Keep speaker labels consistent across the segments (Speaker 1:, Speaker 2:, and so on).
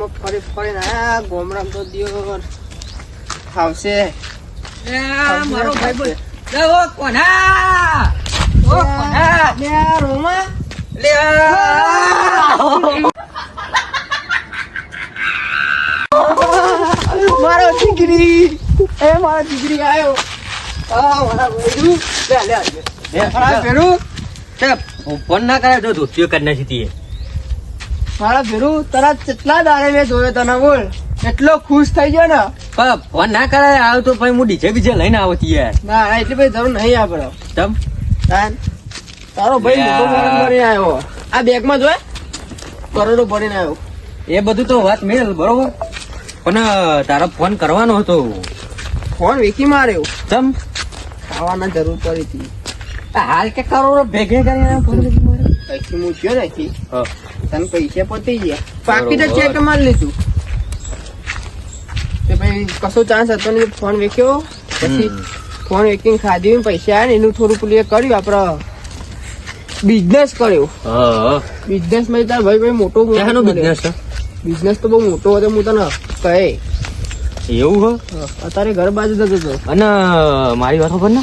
Speaker 1: માં ફરી ફરી આયા ગોમરામ તો દિયોર આવશે
Speaker 2: મારો ભાઈ ઓ કોના? ઓ કોના?
Speaker 1: લે રોમા
Speaker 2: લે
Speaker 1: મારો દીકરી એ મારો દીકરી આવ્યો આ મારા ભાઈ લે લે લે. મારા ભેરું
Speaker 2: ફોન ના કરે જો ધોતીઓ કરી નાખી
Speaker 1: મારા ભેરું તારા કેટલા દાડે મેં જોયો તને બોલ એટલો ખુશ થઈ ગયો ને.
Speaker 2: પણ ફોન ના કરાય આવ તો ભાઈ હું ડીજે બીજે લઈને આવતી યાર
Speaker 1: ના એટલી ભાઈ જરૂર નહીં આપડે
Speaker 2: તમ?
Speaker 1: તારો ભાઈ ભરીને આવ્યો. આ બેગમાં જોય કરોડો ભરીને આવ્યો.
Speaker 2: એ બધું તો વાત મેલ બરોબર? પણ તારો ફોન કરવાનો હતો.
Speaker 1: ફોન વેકી માર્યો.
Speaker 2: તમ?
Speaker 1: ખાવાના જરૂર પડી હતી.
Speaker 2: હાલ કે કરોડો ભેગે કરીને ફોન કરી મારે
Speaker 1: પૈસા મૂક્યો નથી.
Speaker 2: હા.
Speaker 1: તને પૈસા પતી ગયા. બાકી તો ચેક મારી લીધું. તે પછી કશો ચાન્સ હતો ને ફોન વેચ્યો. પછી ફોન વેચીને ખાધી પૈસા આવ્યા ને એનું થોડું પેલું કર્યું આપડે બિઝનેસ કર્યો. બિઝનેસમાં તાર ભાઈ ભાઈ મોટો
Speaker 2: બિઝનેસ
Speaker 1: બિઝનેસ તો બહુ મોટો હતો હું તને કહે.
Speaker 2: એવું હ?
Speaker 1: અત્યારે ઘર બાજુ જતો હતો
Speaker 2: અને મારી વાત ખબર ને?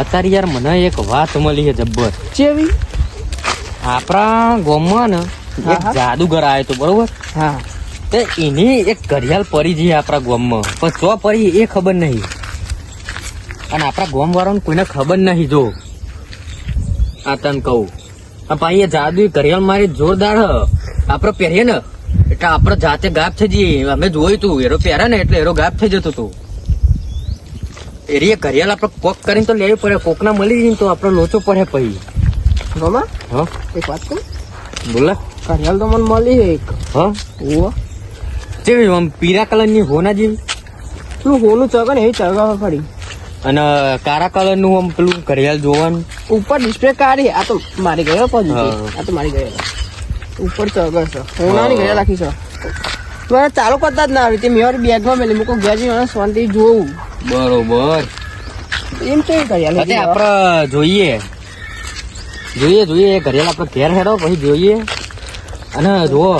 Speaker 2: અત્યારે યાર મને એક વાત મળી છે જબ્બર.
Speaker 1: ચેવી?
Speaker 2: આપણા ગામમાં ને એક જાદુગર આવ્યો તો બરોબર?
Speaker 1: હા.
Speaker 2: તે એની એક ઘડિયાળ પડી જઈ આપણા ગામમાં. પણ ચો પડી એ ખબર નહીં. અને આપણા ગામ વાળાને કોઈને ખબર નહીં જો. આ તને કહું. આ ભાઈ એ જાદુ ઘડિયાળ મારી જોરદાર આપણે પહેરીએ ને. એટલે આપણે જાતે ગાપ થઈ જઈએ. અમે જોયું તું એરો પહેરે ને એટલે એરો ગાપ થઈ જતો તું. એરી એ ઘડિયાળ આપણે કોક કરીને તો લેવી પડે. કોકના મળી જઈને તો આપણો લોચો પડે પછી.
Speaker 1: ગમા
Speaker 2: હા
Speaker 1: એક વાત કહું
Speaker 2: બોલા
Speaker 1: ઘડિયાળ તો મને મળી એક
Speaker 2: હા
Speaker 1: ઓ
Speaker 2: કેવી આમ પીળા કલરની હોના જેવી
Speaker 1: શું હોનું ચગન એવી ચગાવ પડી
Speaker 2: અને કાળા કલરનું આમ પેલું ઘડિયાળ જોવાનું
Speaker 1: ઉપર ડિસ્પ્લે કાઢી આ તો મારી ગયો પછી આ તો મારી ગયો ઉપર ચગર છે હોનાની ગયા રાખી છે મને ચાલુ કરતા જ ના આવી તે મેં બેગમાં મેલી મૂકો ગયા શાંતિ જોવું
Speaker 2: બરોબર
Speaker 1: એમ તો
Speaker 2: અતે આપણે જોઈએ જોઈએ જોઈએ ઘરિયાળ આપણે ઘેર હેડો પછી જોઈએ. અને જુઓ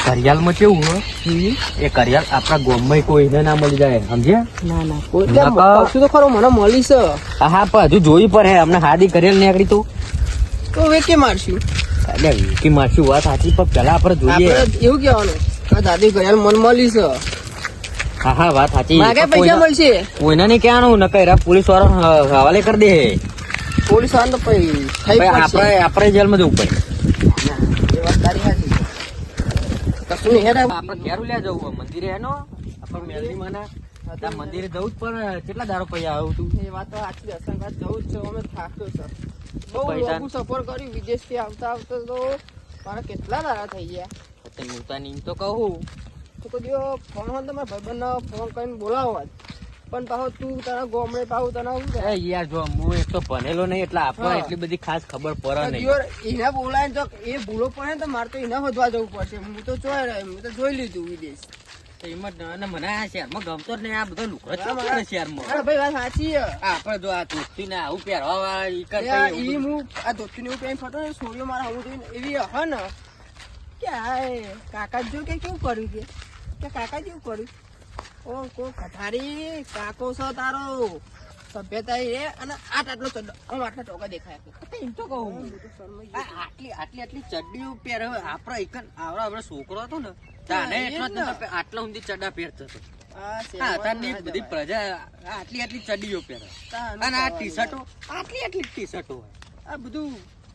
Speaker 2: ઘડિયાળમાં કેવું હોય? એ ઘડિયાળ આપણા ગામમાં કોઈને ના મળી જાય સમજ્યા?
Speaker 1: ના ના કોઈ તો ખરો મને મળી છે
Speaker 2: હા પણ હજુ જોઈ હે અમને હાદી ઘરિયાળ નીકળી તો.
Speaker 1: તો વેકે મારશું.
Speaker 2: એટલે વિકી મારશું વાત સાચી પણ પેલા આપણે જોઈએ.
Speaker 1: એવું કહેવાનું આ દાદી ઘરિયાળ મન મળી છે
Speaker 2: હા હા વાત સાચી.
Speaker 1: માગે
Speaker 2: પણ
Speaker 1: પૈસા મળશે.
Speaker 2: કોઈને નહીં કહેવાનું નકર પોલીસવાળા હવાલે કરી દે.
Speaker 1: પોલીસ આવે તો પછી થઈ
Speaker 2: આપણે આપણે જેલમાં જવું પડે.
Speaker 1: ના, એ વાત તારી સાચી કશું નહીં હેડે
Speaker 2: આપણે ઘેર લ્યા જવું મંદિરે હેનો. આપણે મેલની માના. મંદિરે જવું જ પણ કેટલા દારો પૈયા આવ્યું તું?
Speaker 1: એ વાત તો સાચી જવું જ છે અમે થાક્યો છે. બહુ લોકોનું સફર કર્યું વિદેશથી આવતા આવતા તો મારા કેટલા દાડા થઈ ગયા.
Speaker 2: હું તને એમ તો કહું.
Speaker 1: તો કોઈ દિવસ ફોન હોય મારા ફોન કરીને બોલાવો પણ પાછો તું તારા ગોમડે પાછું તને શું
Speaker 2: એ યાર જો હું એક તો ભણેલો નહીં એટલે આપણને એટલી બધી ખાસ ખબર પડે નહીં.
Speaker 1: એને બોલાય તો એ ભૂલો પડે તો મારે તો એને વધવા જવું પડશે. હું તો જોઈ રહ્યો હું તો જોઈ લીધું વિદેશ
Speaker 2: તો અને મને આ શહેરમાં ગમતો જ નહીં આ બધો લુકડો
Speaker 1: હા, મારા-
Speaker 2: શહેરમાં.
Speaker 1: અરે ભાઈ વાત સાચી છે.
Speaker 2: આપણે જો આ ધોતી ને આવું પહેરવા વાળા ઈ કરતા
Speaker 1: યાર,
Speaker 2: એવું
Speaker 1: ઈ હું આ ધોતીને એવું પહેરીને ફરતો ને, મારા જોઈને એવી ને. કે હાય, કાકા જો કે કેવું કર્યું કે? કે કાકા જેવું કર્યું? ઓ કો કઠારી કાકો છો તારો? સભ્યતા એ અને આટ આટલો ચડ્ડો. આમ આટલા ટોકા દેખાય
Speaker 2: એમ તો કહું. આટલી આટલી આટલી ચડ્ડીઓ પહેરે આપડે એક આવડો આપડો છોકરો હતો ને તાને એટલો આટલા ઊંધી ચડ્ડા પહેરતો હતો. તારની બધી પ્રજા આટલી આટલી ચડ્ડીઓ પહેરે. અને આ ટી શર્ટો આટલી આટલી ટી શર્ટો હોય.
Speaker 1: આ બધું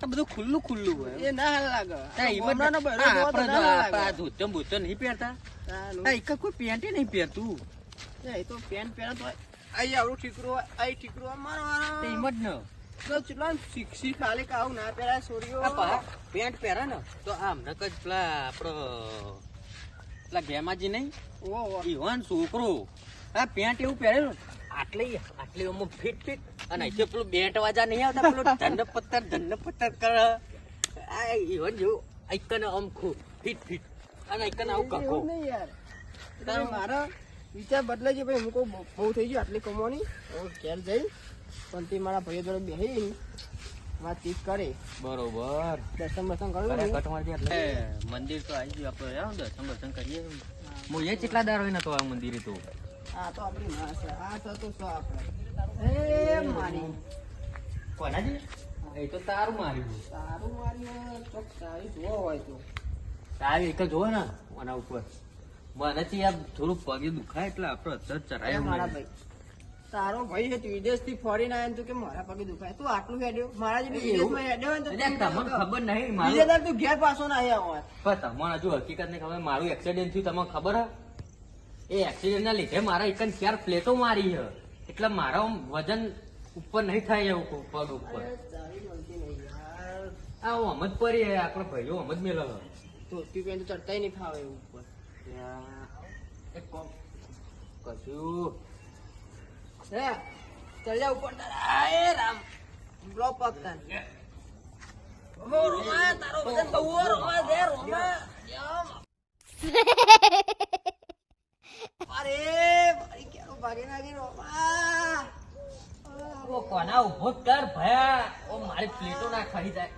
Speaker 2: બધું ખુલ્લું ખુલ્લું હોય
Speaker 1: એ ના હાલ લાગે.
Speaker 2: હા,
Speaker 1: આ
Speaker 2: ઈ
Speaker 1: ગામડાનો
Speaker 2: બધું-
Speaker 1: બૈરો
Speaker 2: હા,
Speaker 1: જોવો તો
Speaker 2: આપણે
Speaker 1: ના
Speaker 2: જો
Speaker 1: હાલ
Speaker 2: આ- આ
Speaker 1: લાગે.
Speaker 2: ધોતિયો ને નહીં પહેરતા. એક કોઈ પેન્ટ નહીં પહેરતું.
Speaker 1: એ તો પેન્ટ પહેરે તો અહીં આવડું ઠીકરું અહીં ઠીકરું મારો
Speaker 2: એમ જ ને.
Speaker 1: તો ચેટલા શીખશી ખાલી કે ના પહેરાય છોરીઓ.
Speaker 2: પેન્ટ પહેરે ને. તો આમ નક જ પેલા આપણો પેલા ગેમાજી નહીં?
Speaker 1: ઓ ઓહો.
Speaker 2: છોકરો. આ પેન્ટ એવું પહેરેલું આટલી આટલી અમુક ફિટ ફિટ. અને અહીંથી પેલું બેટ વાજા નહીં આવતા પેલું ધન પત્તર ધન પત્તર કર. આ ઈવન જેવું આઈકન અમખું ફિટ ફિટ. અને આઈકન આવું કકો.
Speaker 1: નહીં યાર. મારા વિચાર બદલાય છે ભાઈ હું કહું બહુ થઈ ગયું આટલી કમોની હું ઘેર જઈ પણ તે મારા ભાઈઓ જોડે બેસી વાતચીત કરી.
Speaker 2: બરોબર.
Speaker 1: દર્શન બર્શન કર્યું ને?
Speaker 2: મંદિર તો આવી ગયું આપણે. દર્શન બર્શન કરીએ. હું. એ કેટલા દાર હોય તો આ મંદિરે તો?
Speaker 1: આ તો આપણી માં છે. આ તો તો સો આપણે એ મારી
Speaker 2: કોનાજી એ તો તારું માર્યું
Speaker 1: તારું મારી ચોક સારી જોવો હોય તો.
Speaker 2: તારી એક જ હોય ને આના ઉપર. મનેથી આ થોડું પગે દુખાય એટલે આપણે અત્યારે ચરાય
Speaker 1: મારા ભાઈ. તારો ભાઈ છે તું વિદેશથી ફોરીને આવ્યો ને તું કે મારા પગે દુખાય. તું આટલું હેડ્યો? મારા હેડ્યો હોય તો
Speaker 2: તમને ખબર નહીં
Speaker 1: બીજે તું ઘેર પાછો ના આવ્યા હોય.
Speaker 2: પણ તમને હજુ હકીકત નહીં ખબર મારું એક્સિડન્ટ થયું તમને ખબર હે? એ એક્સિડન્ટ ના લીધે મારા એક ચાર પ્લેટો મારી છે. એટલે મારો વજન ઉપર નહીં થાય એવું પગ ઉપર. આ હું હમજ પડી હે આપણો ભાઈઓ અમદ મેલો હે.
Speaker 1: ધોતી પેન્ટ તો ચડતાય નહીં ફાવે ઉપર.
Speaker 2: કોમ. કશું.
Speaker 1: હે ચડ્યા ઉપર તારા. એ રામ. બ્લોક પગ તાર. રોમા તારો વજન બહુ રોમા દે રોમા યમ. અરે મારી ક્યારો ભાગી નાખી રોમા
Speaker 2: ઓ કોના ઊભો કર ભયા. ઓ મારી પ્લેટો ના ખાઈ જાય.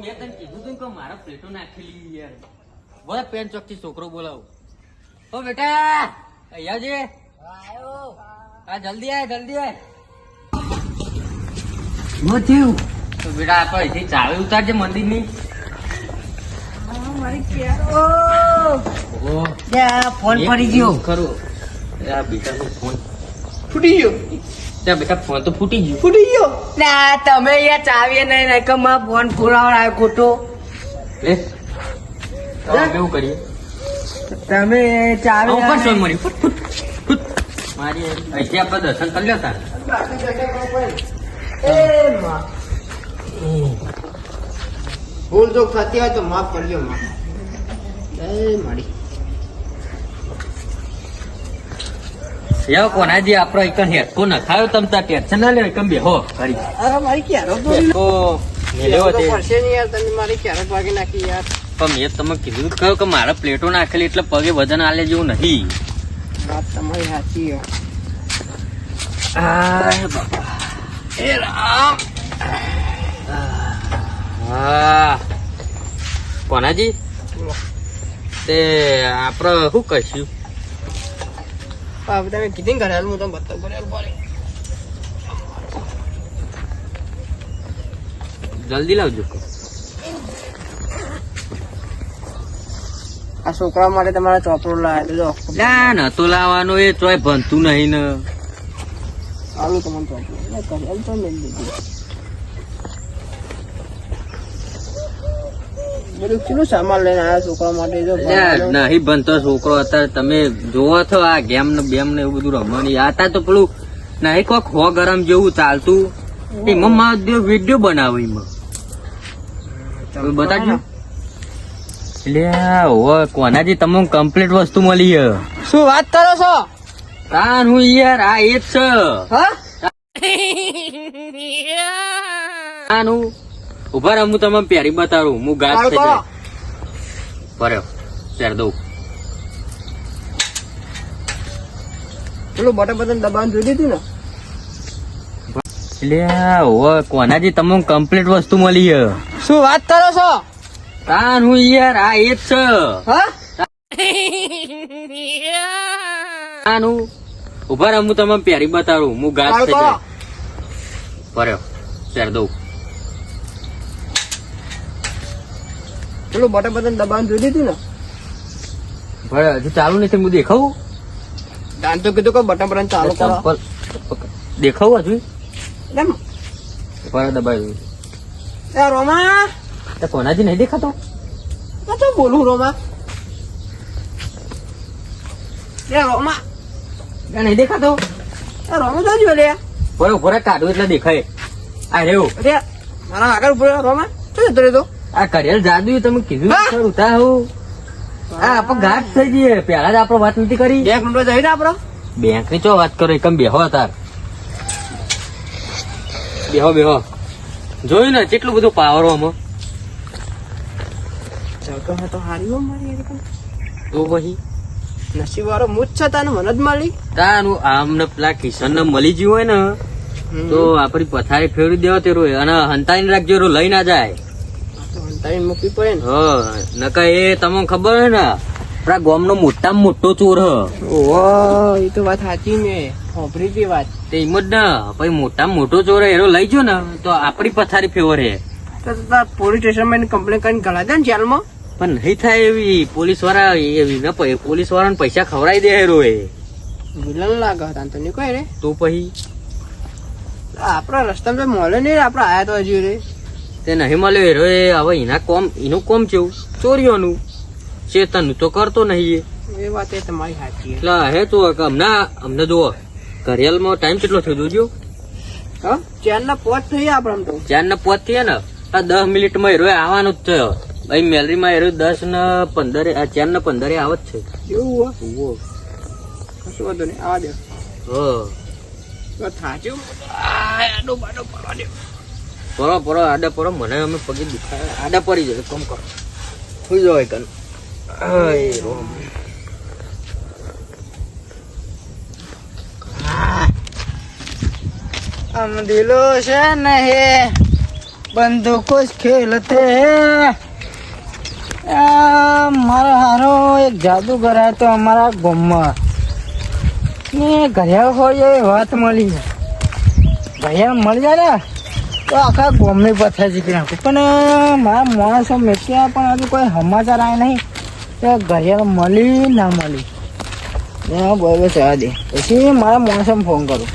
Speaker 2: મેં તને કીધું તું કે મારા પ્લેટો નાખેલી યાર. બોલા પેન ચોકથી છોકરો બોલાવો. ઓ બેટા અહીંયા જે.
Speaker 1: આયો.
Speaker 2: આ જલ્દી આય જલ્દી આય. હું થયું? તો બેટા આપણે અહીંથી ચાવી ઉતારજે મંદિરની
Speaker 1: આ મારી ક્યારો
Speaker 2: ઓ
Speaker 1: ફોન પડી ગયો.
Speaker 2: ખરું. બેટા ફોન.
Speaker 1: ફૂટી ગયો.
Speaker 2: ત્યાં બેટા ફોન તો ફૂટી ગયો.
Speaker 1: ફૂટી ગયો. ના તમે યાર ચાવીએ નહીં નહીં કે મારો ફોન ફુરાવડાયો ખોટો.
Speaker 2: લે કેવું કરીએ?
Speaker 1: તમે ચાવી
Speaker 2: ઉપર સોન મળી ફૂટ ફૂટ ફૂટ. મારી અહીંથી આપણે દર્શન કરી લેતા.
Speaker 1: એ ભૂલ જો થતી હોય તો માફ કરજો માં. મારી.
Speaker 2: યાર કોનાજી આપણો એક હેડફોન નખાયો તમ તાર ટેન્શન ના લેવાય કમ બેહો કરી
Speaker 1: અરે મારી ક્યારો તો
Speaker 2: તો મેલ્યો તે
Speaker 1: પડશે નહીં યાર તમે મારી ક્યારો ભાગી નાખી યાર.
Speaker 2: પણ મેં તમને કીધું કહ્યું કે મારા પ્લેટો નાખેલી એટલે પગે વજન આલે જેવું નહીં.
Speaker 1: વાત તમારી સાચી
Speaker 2: બાપા. એ રામ. હા કોનાજી? તે આપણે શું કહીશું?
Speaker 1: તમે કીધી ઘરે હું તમને બતાવું ઘરે
Speaker 2: જલ્દી લાવજો.
Speaker 1: આ છોકરા માટે તમારા ચોપડો લાવેલો
Speaker 2: ના ના તો લાવવાનો એ તોય ભણતું નહીં ને.
Speaker 1: આવું તમને ચોપડો એટલે ઘરે હાલ તો મેળ દીધી બધું કેટલું સામાન લઈને આવ્યા છોકરા માટે જો
Speaker 2: નહીં ભણતો છોકરો અત્યારે તમે જોવો છો આ ગેમ ને બેમ ને એવું બધું રમવાની. આતા તો પેલું નહીં કોક હો ગરમ જેવું ચાલતું. એમાં મારો વીડિયો બનાવો એમાં. હવે એટલે ઓ કોનાજી તમને કમ્પ્લીટ વસ્તુ મળી
Speaker 1: શું વાત કરો છો?
Speaker 2: તાન હું યાર આ એ જ છે.
Speaker 1: હા?
Speaker 2: તાન હું. ઊભા રહો હું તમને પહેરી બતાવું હું
Speaker 1: ગાજ
Speaker 2: થઈ. જાય ભર્યો પહેર દઉં.
Speaker 1: પેલું બટન બટન દબાણ જોઈ દીધું ને?
Speaker 2: એટલે ઓ કોનાજી તમને કમ્પ્લીટ વસ્તુ મળી છે?
Speaker 1: શું વાત કરો છો?
Speaker 2: તાન હું યાર આ એ જ છે. તાન હું. ઊભા રહો હું તમને પહેરી બતાવું હું
Speaker 1: ગાજ
Speaker 2: થઈ. જાય ભર્યો પહેર દઉં.
Speaker 1: પેલું મોટા બટન દબાણ જોઈ દીધું ને?
Speaker 2: ભલે હજુ ચાલુ નથી હું દેખાવું?
Speaker 1: દાન તો કીધું કે બટન પર ચાલુ કરો.
Speaker 2: દેખાવું હજુ?
Speaker 1: એમ
Speaker 2: ભર્યો દબાઈ
Speaker 1: એ રોમા?
Speaker 2: તો કોનાજી નહીં દેખાતો?
Speaker 1: તો બોલું રોમા. એ રોમા.
Speaker 2: નહીં દેખાતો?
Speaker 1: એ રોમા તો જો લે.
Speaker 2: ભરે ભરે કાઢું એટલે દેખાય. આ રેવું
Speaker 1: મારા આગળ ઉપર રોમા. શું જતો રહેતો
Speaker 2: આ કરિયર જાદુ તમે કીધું સર ઉતા હું. આ આપણે ઘાટ થઈ જઈએ પેલા જ આપણે વાત નથી કરી.
Speaker 1: બે મિનિટ જઈને આપડો.
Speaker 2: બેંકની ચો વાત કરો એકમ બેહો તાર. બેહો બેહો. જોયું ને કેટલું બધું પાવર આમાં.
Speaker 1: ચાલતો હે તો હારી હો મારી
Speaker 2: તો. પછી
Speaker 1: નસીબ વાળો મુજ છે તને મને જ મળી.
Speaker 2: તારું આમને પેલા કિશન ને મળી ગયું હોય ને તો આપડી પથારી ફેરવી દેવો તે અને હંતાઈને રાખજો લઈ ના જાય.
Speaker 3: તો મૂકવી પડે ને?
Speaker 2: હ નકા એ તમને ખબર હે ને? આપડા ગામનો મોટા મોટો ચોર હ.
Speaker 3: ઓહો એ તો વાત સાચી ને. સાંભળી હતી વાત.
Speaker 2: તે એમ જ ને. પછી મોટામાં મોટો ચોર હે, એનો લઈ જો ને. તો આપડી પથારી ફેવર હે.
Speaker 3: તો તો તાર પોલીસ સ્ટેશનમાં એને કમ્પ્લેન કરીને ગળા દે ને જેલમાં?
Speaker 2: પણ નહીં થાય એવી. પોલીસવાળા એવી ન પોલીસ વાળાને પૈસા ખવડાવી દે હેરો એ.
Speaker 3: વિલન લાગે હતા તો નીકળે રે.
Speaker 2: તો પછી?
Speaker 3: આપણા રસ્તામાં તો મળે નહીં આપડે આયા તો હજી રે.
Speaker 2: તે નહીં મળ્યો હેરો એ હવે એના કોમ એનું કોમ કેવું ચોરીઓનું ચેતનનું તો કરતો નહીં એ.
Speaker 3: વાત એ તમારી સાચી
Speaker 2: એટલે હે તો હમણાં અમને જુઓ. ઘરિયાળમાં ટાઈમ કેટલો થયો જોજો.
Speaker 3: હા? ચાર ના પોચ થઈ આપણે તો.
Speaker 2: ચાર ને પોત થયા ને? આ દસ મિનિટમાં હેરો આવવાનું જ થયો ભાઈ મેલરીમાં હેરો દસ ને પંદરે આ ચાર ને પંદરે આવત છે.
Speaker 3: એવું. કશું વાંધો નહીં આવા દે.
Speaker 2: હા.
Speaker 3: સાચું આ પાડવા દે.
Speaker 2: પરો પરો, આડે પરો, મને અમે પગે દુખાય. આડે પડી જાય કમ કરો. થઈ જાવ કન
Speaker 3: આમ દિલો છે ને હે, બંદૂકો જ ખેલતે હે. મારા હારો એક જાદુગર હતો અમારા ગામમાં. ને ઘરે હોય એ વાત મળી. ઘરે મળી જાય ને? તો આખા ગામની પથાર જીતી નાખું પણ મારા માણસો મેક્યા પણ હજુ કોઈ સમાચાર આવે નહીં કે ઘરિયાળ મળી ના મળી. એ બરોબર જવા પછી મારા માણસોને ફોન કરું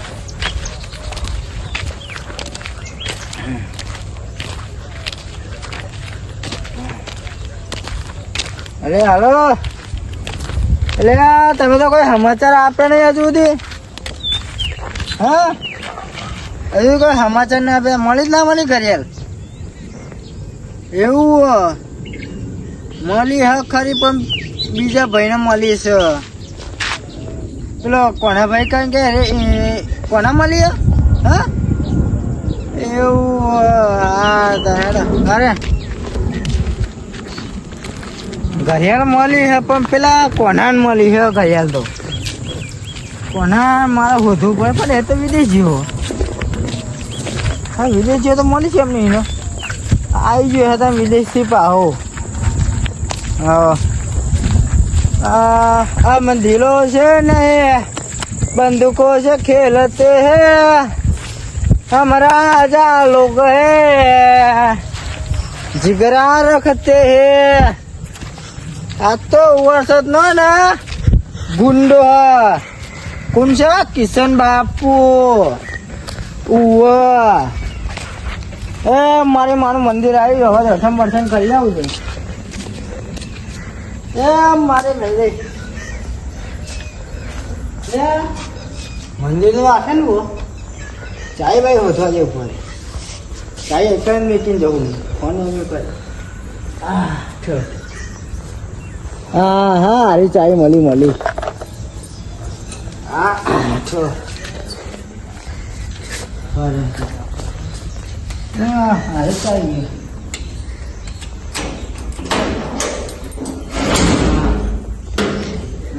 Speaker 3: અરે, હાલો. એટલે તમે તો કોઈ સમાચાર આપે નહીં હજુ સુધી. હા? હજુ કોઈ સમાચાર ના આપે મળી જ ના મળી ઘડિયાળ એવું. મળી હા ખરી, પણ બીજા ભાઈને મળી છે. પેલો કોના ભાઈ કઈ કે કોના મળી હા? એવું અરે. ઘડિયાળ મળી છે પણ પેલા કોનાન મળી છે ઘડિયાળ તો? કોના મારે હોધવું પડે પણ એ તો વિદેશીઓ હા વિદેશીઓ તો મળી છે એમની એનો આવી ગયો હતા વિદેશથી પાહો. આ મંદિરો છે ને, બંદૂકો છે, ખેલતે હે. હમરા જા લોગ હે. જિગરા રખતે હે. આ તો વરસાદ નો ને ગુંડો હા. છે? કિશન બાપુ. ઉવા. એ, મારે મારું મંદિર આવ્યું હવે દર્શન બર્શન કરી આવું છે. એ, મારે લઈ લઈ એ મંદિર તો આખે ને વો? ચાય ભાઈ હોધવા જેવું પડે. ચાય એક મીટિંગ જવું ફોન. હા હા, હારી ચાય મળી મળી. હા છો હા હારી ચાય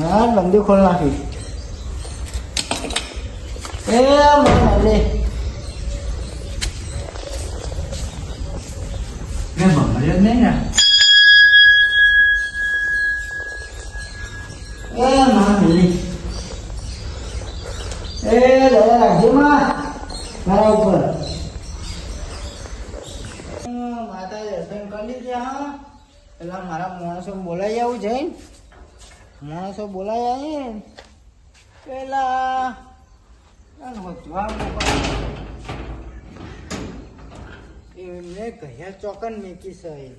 Speaker 3: હા બંદી ખોલ નાખી એ મને મેં ભમર્યો જ નહીં ને એ માં મિલી એ દાદા રાખજો માં મારા ઉપર માતા દર્શન કરી લીધે હા પેલા મારા માણસો બોલાઈ આવું જઈને માણસો બોલાઈ આવી પેલા એમને કહ્યા ચોકન મેકી છે. એ.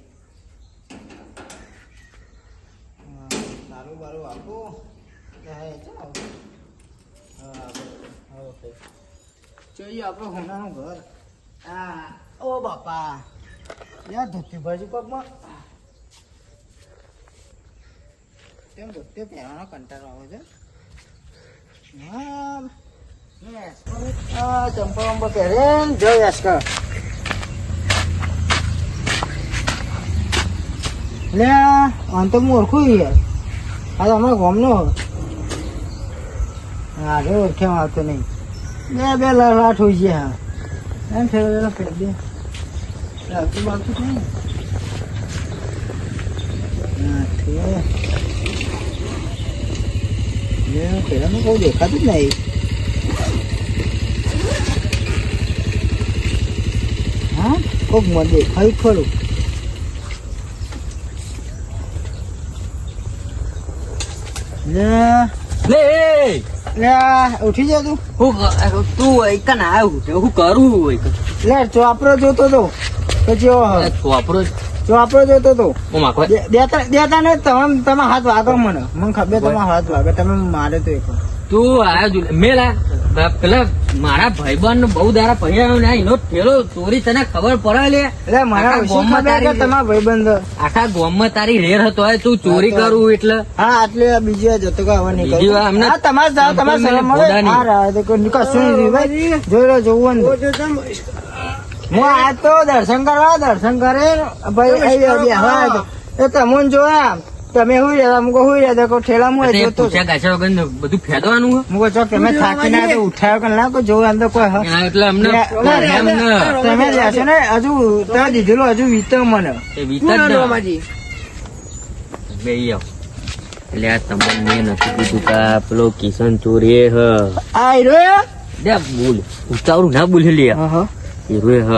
Speaker 3: હા, દારૂ બારૂ આપું. જોઈએ આપણે હોનાનું ઘર. હા ઓ બાપા. યાર ધોતી બાજુ પગમાં કેમ ધોતી પહેરવાનો કંટાળો આવે છે? ચંપા વંપા પહેરે જય એસ્કા લે આમ હું ઓળખું યાર. આ તો અમારા ગામનો હા રે ઓળખ્યા આવતો નહીં. બે બે લાઠ હોય છે, હા. એમ ઠેલો ઠેલો ફેર દે. જ નહીં હા લે પેલાનું કોઈ દેખાતું જ નહીં હા કોક મને દેખાયું ખરું લે
Speaker 2: લે
Speaker 3: ઉઠી જા તું
Speaker 2: હું તું એકન આવ્યું હું કરું.
Speaker 3: લે ચોપરો જોતો તો પછી ઓહો, જોતો તો દેતા દેતા ને તમે તમે હાથ વાગો મને. મને ખબર તમે હાથ વાગે. તમે મારે તો એક
Speaker 2: તું મેલ આ બા- પેલા મારા ભાઈબંધ બહુ દારા પહેર્યા ને એનો ઠેલો ચોરી તને ખબર પડે લે?
Speaker 3: એટલે મારા
Speaker 2: ગામમાં તારી-
Speaker 3: તમારા ભાઈબંધ?
Speaker 2: આખા ગોમમાં તારી રેર હતો હોય તું ચોરી કરું એટલે?
Speaker 3: હા એટલે બીજી જતો કે હવે નીકળ
Speaker 2: અમને
Speaker 3: હા તમારે તમારે
Speaker 2: સલામ
Speaker 3: મળે તો કશું ભાઈ. જોઈ રહ્યો જોવું ને. હું આ તો દર્શન કરવા દર્શન કરે ભાઈ તો. એ તમને જોયા તમે હુઈ રહ્યા મુકો હુઈ રહ્યા તો ઠેલા મુએ જોતો
Speaker 2: પૂછ્યા ગાછા વગર બધું ફેદવાનું હે?
Speaker 3: મુકો તમે થાકી ના તો ઉઠાયો કે ના અંદર કોઈ
Speaker 2: એટલે અમને ન.
Speaker 3: તમે ને હજુ તમે દીધેલું હજુ વીતો મને
Speaker 2: એ વિતર ન. બે આવ. એટલે આ તમને મેં નથી કીધું કે પેલો કિશન ચોરી હ
Speaker 3: આઈ હીરો
Speaker 2: દે બોલ ઉતાવળું ના બોલે લે હીરો હ.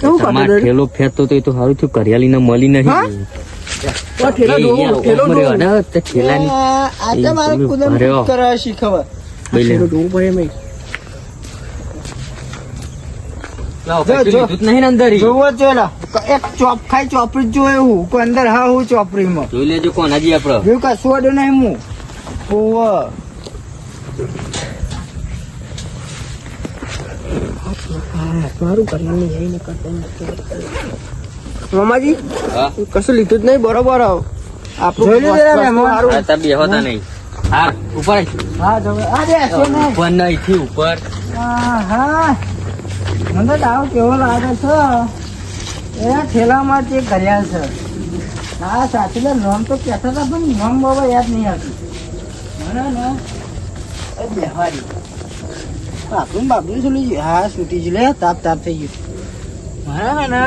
Speaker 2: તમાર ઠેલો ફેરતો તો એ તો સારું થયું કરિયાલી ને મળી નહીં
Speaker 3: ચોપખાઈ ચોપડી જ જોયું અંદર હા હું ચોપડીમાં.
Speaker 2: જોઈ લેજો કોણ હજી આપડે.
Speaker 3: કશું નહીં હું ઓવ મામાજી કશું લીધું જ નહીં બરોબર જોઈ લીધું ને મહેમાન?
Speaker 2: આ તા બેહો તા નહીં. હા ઉપર
Speaker 3: હા જો આ બે
Speaker 2: ઉપર નહીં થી ઉપર.
Speaker 3: હા હા. મને તો દાવ કેવો લાગે છે. એ ઠેલામાં જે ઘડિયાળ છે. હા સાચી નોમ તો કહેતા હતા પણ નોમ બાબા યાદ નહીં આવતું. મને ને બેહવાડી આપણું બાપનું શું લીધું હા સૂટી જ લે તાપ તાપ થઈ ગયું. હા ને